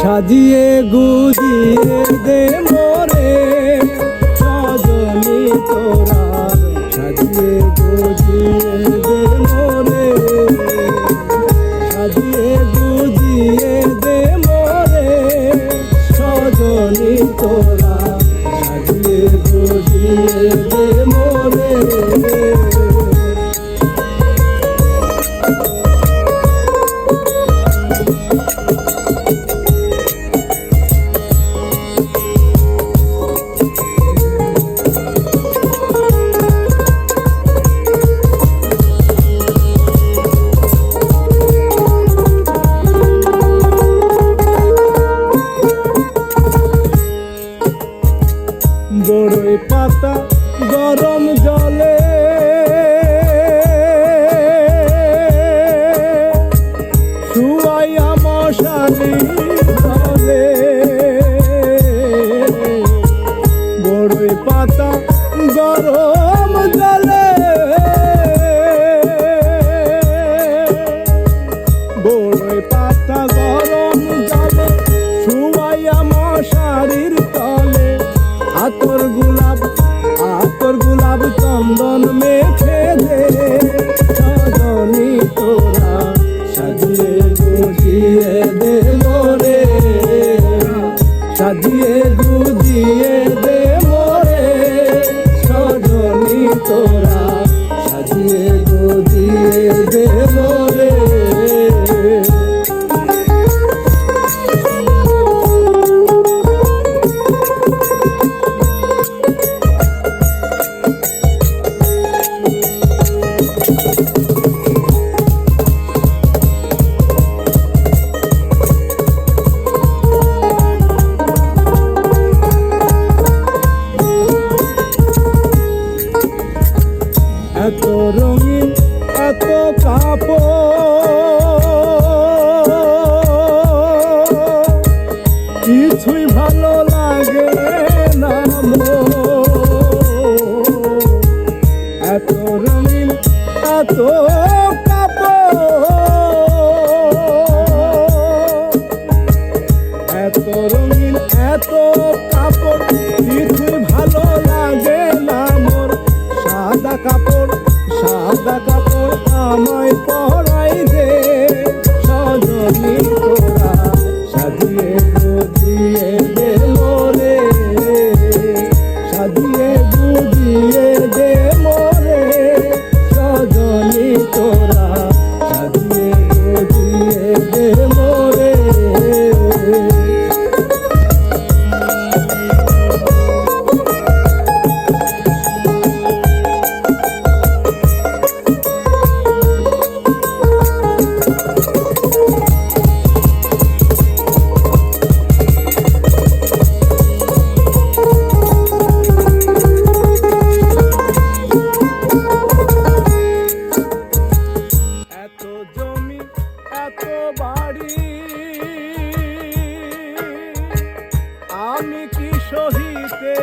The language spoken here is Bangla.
সাজিয়ে গুজিয়ে দে মোরে বড়ই পাতা গরম জলে। বড়ই পাতা গরম জলে, শুয়াইয়া মশারির তলে। আতর গোলাপ আতর গোলাপ চন্দন মেখে দে। সাজিয়ে গুজিয়ে দে মোরে সাজিয়ে এত রঙিন এত কাপড়। কিছুই ভালো লাগে না বাড়ি। আমি কি সহিতে